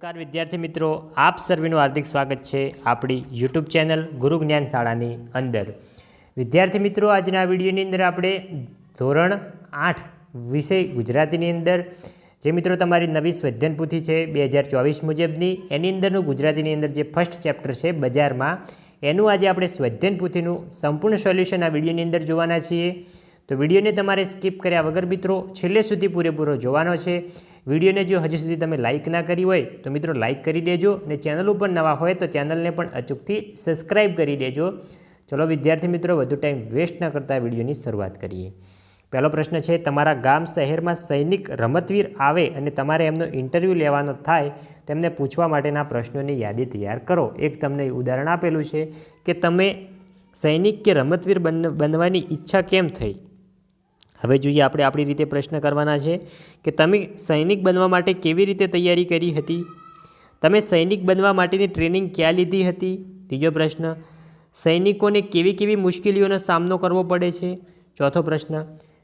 નમસ્કાર, વિદ્યાર્થી મિત્રો. આપ સર્વેનું હાર્દિક સ્વાગત છે આપણી યુટ્યુબ ચેનલ ગુરુ જ્ઞાન શાળાની અંદર. વિદ્યાર્થી મિત્રો, આજના વિડીયોની અંદર આપણે ધોરણ આઠ વિષય ગુજરાતીની અંદર, જે મિત્રો તમારી નવી સ્વધ્યન પૂથી છે બે હજાર ચોવીસ મુજબની, એની અંદરનું ગુજરાતીની અંદર જે ફર્સ્ટ ચેપ્ટર છે બજારમાં, એનું આજે આપણે સ્વધ્યન પૂથીનું સંપૂર્ણ સોલ્યુશન આ વિડીયોની અંદર જોવાના છીએ. તો વિડીયોને તમારે સ્કીપ કર્યા વગર મિત્રો છેલ્લે સુધી પૂરેપૂરો જોવાનો છે. વિડીયોને જો હજી સુધી તમે લાઇક ના કરી હોય તો મિત્રો લાઇક કરી દેજો અને ચેનલ ઉપર નવા હોય તો ચેનલને પણ અચૂકથી સબસ્ક્રાઇબ કરી દેજો. ચલો વિદ્યાર્થી મિત્રો, વધુ ટાઈમ વેસ્ટ ન કરતા વિડીયોની શરૂઆત કરીએ. પહેલો પ્રશ્ન છે, તમારા ગામ શહેરમાં સૈનિક રમતવીર આવે અને તમારે એમનો ઇન્ટરવ્યૂ લેવાનો થાય તેમને પૂછવા માટેના પ્રશ્નોની યાદી તૈયાર કરો. એક તમને ઉદાહરણ આપેલું છે કે તમે સૈનિક કે રમતવીર બન, બનવાની ઈચ્છા કેમ થઈ? હવે જોઈએ આપણે આપણી રીતે પ્રશ્ન કરવાના છે કે તમે સૈનિક બનવા માટે કેવી રીતે તૈયારી કરી હતી? તમે સૈનિક બનવા માટેની ટ્રેનિંગ ક્યાં લીધી હતી? ત્રીજો પ્રશ્ન, સૈનિકોને કેવી કેવી મુશ્કેલીઓનો સામનો કરવો પડે છે? ચોથો પ્રશ્ન,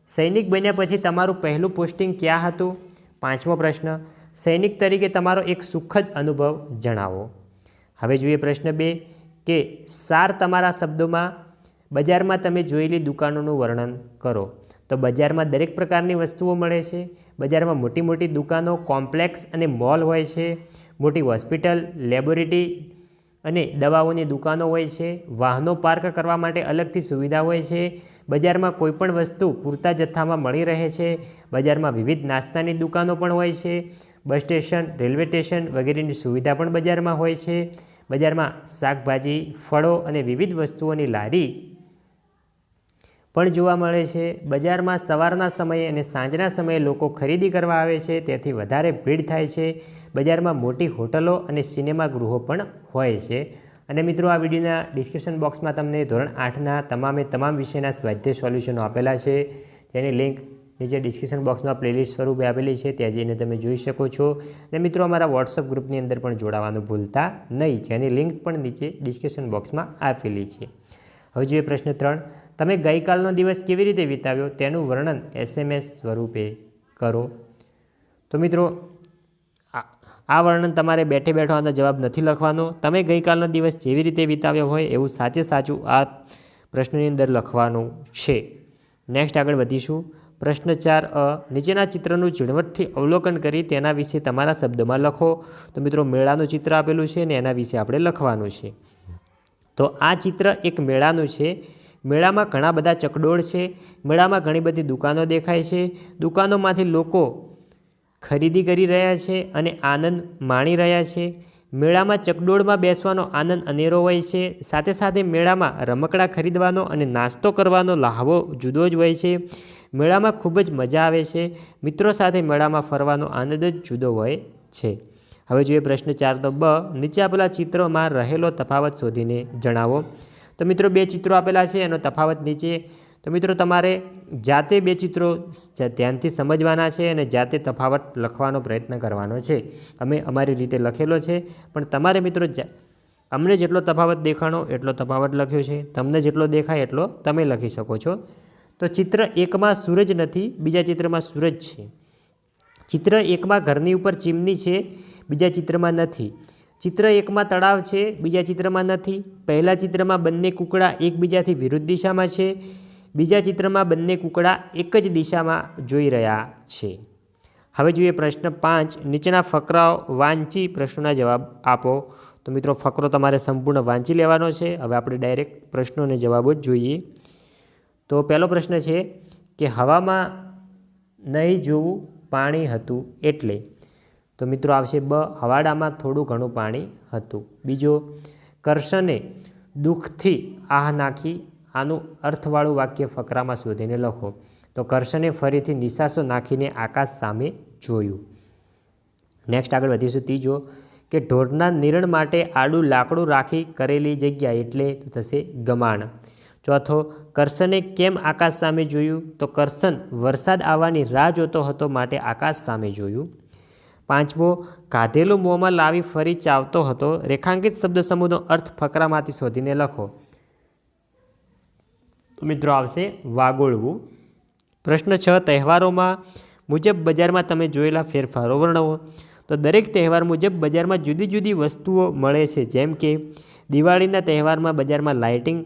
સૈનિક બન્યા પછી તમારું પહેલું પોસ્ટિંગ ક્યાં હતું? પાંચમો પ્રશ્ન, સૈનિક તરીકે તમારો એક સુખદ અનુભવ જણાવો. હવે જોઈએ પ્રશ્ન બે, કે સાર તમારા શબ્દોમાં, બજારમાં તમે જોયેલી દુકાનોનું વર્ણન કરો. તો બજારમાં દરેક પ્રકારની વસ્તુઓ મળે છે. બજારમાં મોટી મોટી દુકાનો, કોમ્પ્લેક્સ અને મોલ હોય છે. મોટી હોસ્પિટલ, લેબોરેટરી અને દવાઓની દુકાનો હોય છે. વાહનો પાર્ક કરવા માટે અલગથી સુવિધા હોય છે. બજારમાં કોઈપણ વસ્તુ પૂરતા જથ્થામાં મળી રહે છે. બજારમાં વિવિધ નાસ્તાની દુકાનો પણ હોય છે. બસ સ્ટેશન, રેલવે સ્ટેશન વગેરેની સુવિધા પણ બજારમાં હોય છે. બજારમાં શાકભાજી, ફળો અને વિવિધ વસ્તુઓની લારી પણ જોવા મળે છે. બજારમાં સવારના સમયે અને સાંજના સમયે લોકો ખરીદી કરવા આવે છે. તેથી વધારે ભીડ થાય છે. બજારમાં મોટી હોટલો અને સિનેમા ગૃહો પણ હોય છે. અને મિત્રો, આ વિડીયોના ડિસ્ક્રિપ્શન બોક્સમાં તમને ધોરણ આઠના તમામે તમામ વિષયના સ્વાધ્યાય સોલ્યુશનો આપેલા છે. તેની લિંક નીચે ડિસ્ક્રિપ્શન બોક્સમાં પ્લેલિસ્ટ સ્વરૂપે આપેલી છે. ત્યાં જઈને તમે જોઈ શકો છો. અને મિત્રો, અમારા વોટ્સઅપ ગ્રુપની અંદર પણ જોડાવાનું ભૂલતા નહીં. જેની લિંક પણ નીચે ડિસ્ક્રિપ્શન બોક્સમાં આપેલી છે. હવે જોઈએ પ્રશ્ન ત્રણ. તમે ગઈકાલનો દિવસ કેવી રીતે વિતાવ્યો તેનું વર્ણન એસએમએસ સ્વરૂપે કરો. તો મિત્રો, આ- વર્ણન તમારે બેઠે બેઠો આનો જવાબ નથી લખવાનો. તમે ગઈકાલનો દિવસ જેવી રીતે વિતાવ્યો હોય એવું સાચે સાચું આ પ્રશ્નની અંદર લખવાનું છે. નેક્સ્ટ આગળ વધીશું. પ્રશ્ન ચાર અ, નીચેના ચિત્રનું ઝીણવટથી અવલોકન કરી તેના વિશે તમારા શબ્દોમાં લખો. તો મિત્રો, મેળાનું ચિત્ર આપેલું છે ને એના વિશે આપણે લખવાનું છે. તો આ ચિત્ર એક મેળાનું છે. મેળામાં ઘણા બધા ચકડોળ છે, મેળામાં ઘણી બધી દુકાનો દેખાય છે, દુકાનોમાંથી લોકો ખરીદી કરી રહ્યા છે અને આનંદ માણી રહ્યા છે. મેળામાં ચકડોળમાં બેસવાનો આનંદ અનેરો હોય છે, સાથે સાથે મેળામાં રમકડા ખરીદવાનો અને નાસ્તો કરવાનો લાહવો જુદો જ હોય છે. મેળામાં ખૂબ જ મજા આવે છે, મિત્રો સાથે મેળામાં ફરવાનો આનંદ જ જુદો હોય છે. હવે જોઈએ પ્રશ્ન ચાર તો બ, નીચે આપેલા ચિત્રોમાં રહેલો તફાવત શોધીને જણાવો. તો મિત્રો બે ચિત્રો આપેલા છે, એનો તફાવત નીચે. તો મિત્રો તમારે જાતે બે ચિત્રો ધ્યાનથી સમજવાના છે અને જાતે તફાવત લખવાનો પ્રયત્ન કરવાનો છે. અમે અમારી રીતે લખેલો છે, પણ તમારે મિત્રો અમને જેટલો તફાવત દેખાણો, એટલો તફાવત લખ્યો છે. તમને જેટલો દેખાય, એટલો તમે લખી શકો છો. તો ચિત્ર એકમાં સૂરજ નથી, બીજા ચિત્રમાં સૂરજ છે. ચિત્ર એકમાં ઘરની ઉપર ચીમની છે, બીજા ચિત્રમાં નથી. ચિત્ર એકમાં તળાવ છે, બીજા ચિત્રમાં નથી. પહેલા ચિત્રમાં બંને કૂકડા એકબીજાથી વિરુદ્ધ દિશામાં છે. બીજા ચિત્રમાં બંને કૂકડા એક જ દિશામાં જોઈ રહ્યા છે. હવે જોઈએ પ્રશ્ન પાંચ. નીચેના ફકરાઓ વાંચી પ્રશ્નોના જવાબ આપો. તો મિત્રો, ફકરો તમારે સંપૂર્ણ વાંચી લેવાનો છે. હવે આપણે ડાયરેક્ટ પ્રશ્નોને જવાબો જ જોઈએ. તો પહેલો પ્રશ્ન છે કે હવામાં નહીં જોવું પાણી હતું એટલે. તો મિત્રો આવશે બ, હવાડામાં થોડું ઘણું પાણી હતું. બીજો કરશને દુઃખથી આહ નાખી, આનું અર્થવાળું વાક્ય ફકરામાં શોધીને લખો. તો કરશને ફરીથી નિશાસો નાખીને આકાશ સામે જોયું. નેક્સ્ટ આગળ વધીશું. ત્રીજો, કે ઢોરના નિરણ માટે આડું લાકડું રાખી કરેલી જગ્યા એટલે થશે ગમાણ. ચોથો કરશને કેમ આકાશ સામે જોયું? તો કરશન વરસાદ આવવાની રાહ જોતો હતો માટે આકાશ સામે જોયું. પાંચમો કાધેલું મોંમાં લાવી ફરી ચાવતો હતો. રેખાંકિત શબ્દ સમૂહનો અર્થ ફકરામાંથી શોધીને લખો. તો મિત્રો આવશે વાગોળવું. પ્રશ્ન છ, તહેવારોમાં મુજબ બજારમાં તમે જોયેલા ફેરફારો વર્ણવો. તો દરેક તહેવાર મુજબ બજારમાં જુદી જુદી વસ્તુઓ મળે છે. જેમ કે દિવાળીના તહેવારમાં બજારમાં લાઇટિંગ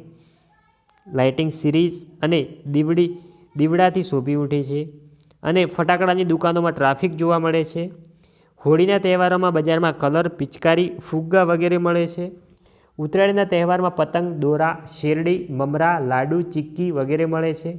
લાઇટિંગ સિરીઝ અને દીવડી, દીવડાથી શોભી ઉઠે છે. અને ફટાકડાની દુકાનોમાં ટ્રાફિક જોવા મળે છે. હોળીના તહેવારોમાં બજારમાં કલર, પિચકારી, ફુગ્ગા વગેરે મળે છે. ઉત્તરાયણના તહેવારમાં પતંગ, દોરા, શેરડી, મમરા, લાડુ, ચીક્કી વગેરે મળે છે.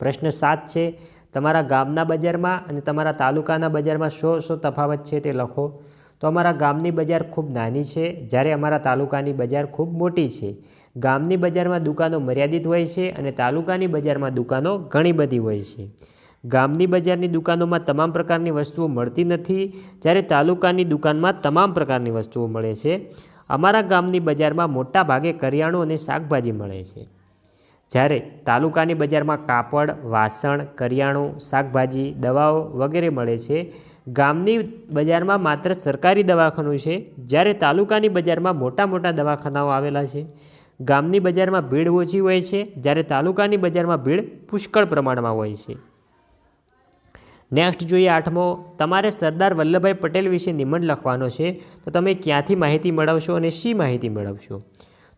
પ્રશ્ન સાત છે, તમારા ગામના બજારમાં અને તમારા તાલુકાના બજારમાં શો શો તફાવત છે તે લખો. તો અમારા ગામની બજાર ખૂબ નાની છે, જ્યારે અમારા તાલુકાની બજાર ખૂબ મોટી છે. ગામની બજારમાં દુકાનો મર્યાદિત હોય છે અને તાલુકાની બજારમાં દુકાનો ઘણી બધી હોય છે. ગામની બજારની દુકાનોમાં તમામ પ્રકારની વસ્તુઓ મળતી નથી, જ્યારે તાલુકાની દુકાનમાં તમામ પ્રકારની વસ્તુઓ મળે છે. અમારા ગામની બજારમાં મોટા ભાગે કરિયાણું અને શાકભાજી મળે છે. જ્યારે તાલુકાની બજારમાં કાપડ, વાસણ, કરિયાણું, શાકભાજી, દવાઓ વગેરે મળે છે. ગામની બજારમાં માત્ર સરકારી દવાખાનું છે, જ્યારે તાલુકાની બજારમાં મોટા મોટા દવાખાનાઓ આવેલા છે. ગામની બજારમાં ભીડ ઓછી હોય છે, જ્યારે તાલુકાની બજારમાં ભીડ પુષ્કળ પ્રમાણમાં હોય છે. નેક્સ્ટ જોઈએ આઠમો, તમારે સરદાર વલ્લભભાઈ પટેલ વિશે નિબંધ લખવાનો છે, તો તમે ક્યાંથી માહિતી મેળવશો અને શી માહિતી મેળવશો?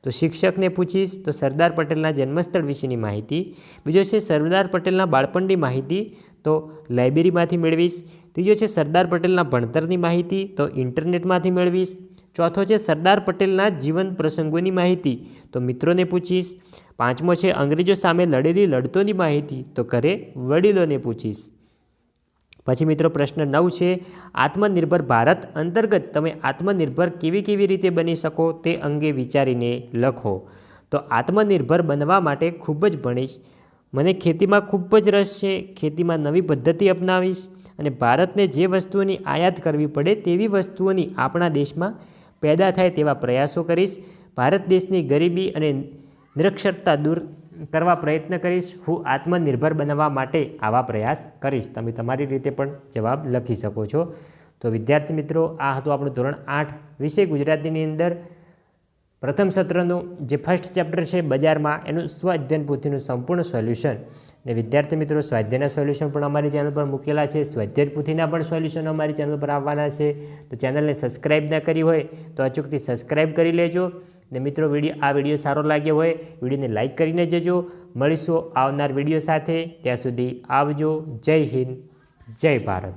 તો શિક્ષકને પૂછીશ, તો સરદાર પટેલના જન્મસ્થળ વિશેની માહિતી. બીજો છે સરદાર પટેલના બાળપણની માહિતી, તો લાઇબ્રેરીમાંથી મેળવીશ. ત્રીજો છે સરદાર પટેલના ભણતરની માહિતી, તો ઇન્ટરનેટમાંથી મેળવીશ. ચોથો છે સરદાર પટેલના જીવન પ્રસંગોની માહિતી, તો મિત્રોને પૂછીશ. પાંચમો છે અંગ્રેજો સામે લડેલી લડતોની માહિતી, તો ઘરે વડીલોને પૂછીશ. પછી મિત્રો પ્રશ્ન નવ છે, આત્મનિર્ભર ભારત અંતર્ગત તમે આત્મનિર્ભર કેવી કેવી રીતે બની શકો તે અંગે વિચારીને લખો. તો આત્મનિર્ભર બનવા માટે ખૂબ જ ભણીશ. મને ખેતીમાં ખૂબ જ રસ છે, ખેતીમાં નવી પદ્ધતિ અપનાવીશ અને ભારતને જે વસ્તુઓની આયાત કરવી પડે તેવી વસ્તુઓની આપણા દેશમાં પેદા થાય તેવા પ્રયાસો કરીશ. ભારત દેશની ગરીબી અને નિરક્ષરતા દૂર કરવા પ્રયત્ન કરીશ, હું આત્મનિર્ભર બનાવવા માટે આવા પ્રયાસ કરીશ. તમે તમારી રીતે પણ જવાબ લખી શકો છો. તો વિદ્યાર્થી મિત્રો, આ હતું આપણું ધોરણ આઠ. વિષય ગુજરાતીની અંદર પ્રથમ સત્રનું જે ફર્સ્ટ ચેપ્ટર છે, બજારમાં એનું સ્વ અધ્યયન પોથીનું સંપૂર્ણ સોલ્યુશન ને વિદ્યાર્થી મિત્રો સ્વાધ્યાયના સોલ્યુશન પણ અમારી ચેનલ પર મૂકેલા છે. સ્વાધ્યાય પૂથીના પણ સોલ્યુશન અમારી ચેનલ પર આવવાના છે. તો ચેનલને સબસ્ક્રાઈબ ના કરી હોય, તો અચૂકથી સબસ્ક્રાઈબ કરી લેજો. ને મિત્રો, વીડિયો આ વીડિયો સારો લાગ્યો હોય, વિડીયોને લાઇક કરીને જજો. મળીશું આવનાર વીડિયો સાથે. ત્યાં સુધી આવજો. જય હિન્દ. જય ભારત.